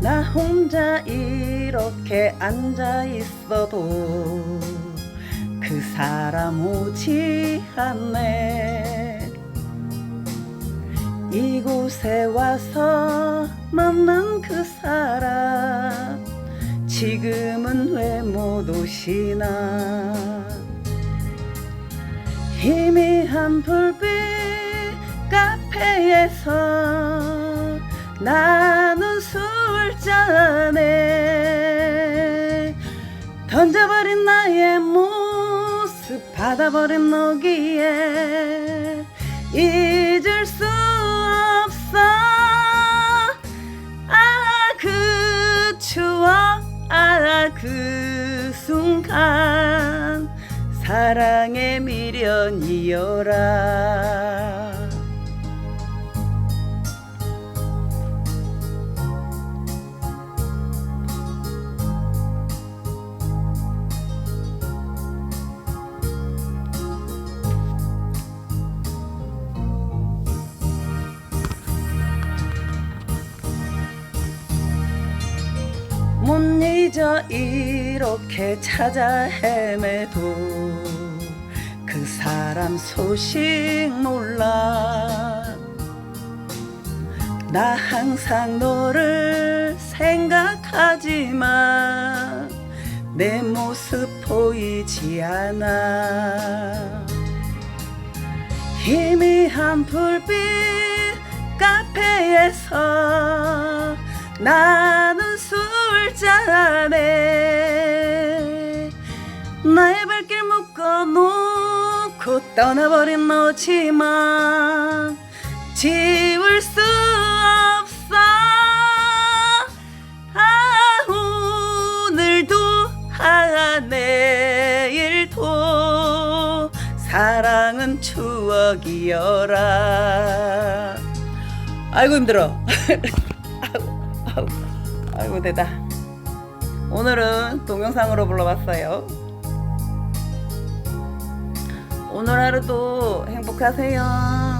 나 혼자 이렇게 앉아 있어도 그 사람 오지 않네. 이곳에 와서 만난 그 사람 지금은 왜 못 오시나. 희미한 불빛 카페에서 나 던져버린 나의 모습 받아버린 너기에 잊을 수 없어. 아 그 추억 아 그 순간 사랑의 미련이여라 못 잊어 이렇게 찾아 헤매도 그 사람 소식 몰라. 나 항상 너를 생각하지만 내 모습 보이지 않아. 희미한 불빛 카페에서 나 는 술잔에 나의 발길 묶어놓고 떠나버린 너지만 지울 수 없어 아 오늘도 아 내일도 사랑은 추억이여라 아이고 힘들어 아이고, 아이고, 아이고 오늘은 동영상으로 불러봤어요. 오늘 하루도 행복하세요